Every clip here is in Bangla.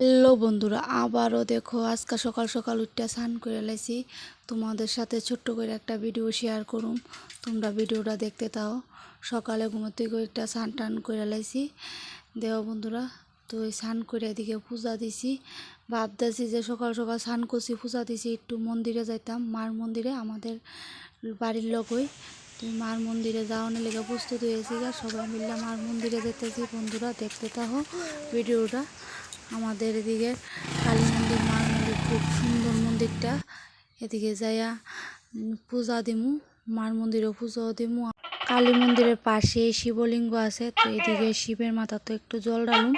হ্যালো বন্ধুরা, আবারও দেখো আজকে সকাল সকাল উঠতে স্নান করে লাইছি তোমাদের সাথে ছোট্ট করে একটা ভিডিও শেয়ার করুম। তোমরা ভিডিওটা দেখতে তাও সকালে ঘুমোতে করে একটা স্নান টান করে লাইছি দেহ বন্ধুরা, তো এই স্নান করে এদিকে পূজা দিছি। ভাবতেছি যে সকাল সকাল স্নান করছি, পূজা দিছি, একটু মন্দিরে যাইতাম। মার মন্দিরে, আমাদের বাড়ির লোকই তো এই মার মন্দিরে যাওয়ানোর লেগে প্রস্তুত হয়েছি সবাই মিলে মার মন্দিরে যেতেছি বন্ধুরা, দেখতে থাকো ভিডিওটা আমাদের এদিকে কালী মন্দির মার মন্দির খুব সুন্দর মন্দিরটা। এদিকে যাইয়া পূজা দিমু মার মন্দিরেও পুজো দিমু। কালী মন্দিরের পাশে শিবলিঙ্গ আছে তো এদিকে শিবের মাথা তো একটু জল ডালুম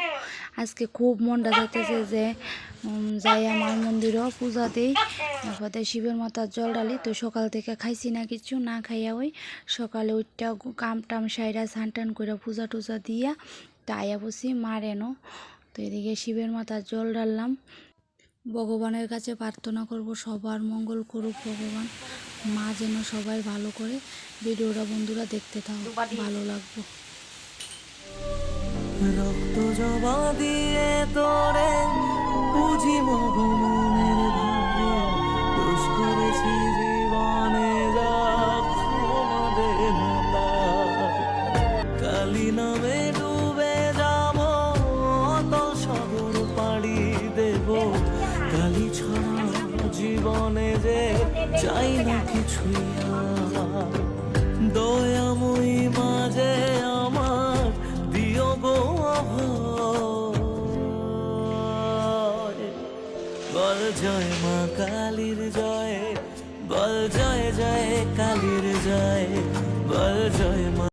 আজকে খুব মনটা যাইতেছে যে উম, যাইয়া মার মন্দিরেও পূজা দিই তারপরে শিবের মাথার জল ডালি তো সকাল থেকে খাইছি না কিছু না খাইয়া ওই সকালে উঠটা কাম টাম সাইরা স্নান টান করে পূজা টুজা দিয়া তাইয়া বসি মার এনো। তো এদিকে শিবের মাথার জল ঢাললাম। ভগবানের কাছে প্রার্থনা করব, সবার মঙ্গল করুক ভগবান। মা যেন সবাই ভালো করে ভিডিওটা বন্ধুরা দেখতে থাকো ভালো লাগবে। রক্ত জবা দিয়ে তোরে কালি ছাড়া জীবনে যে চাই না কিছুই। দয়াময়ী মাঝে আমার দিও গো বল জয় মা কালীর জয়, বল জয় জয় কালীর জয়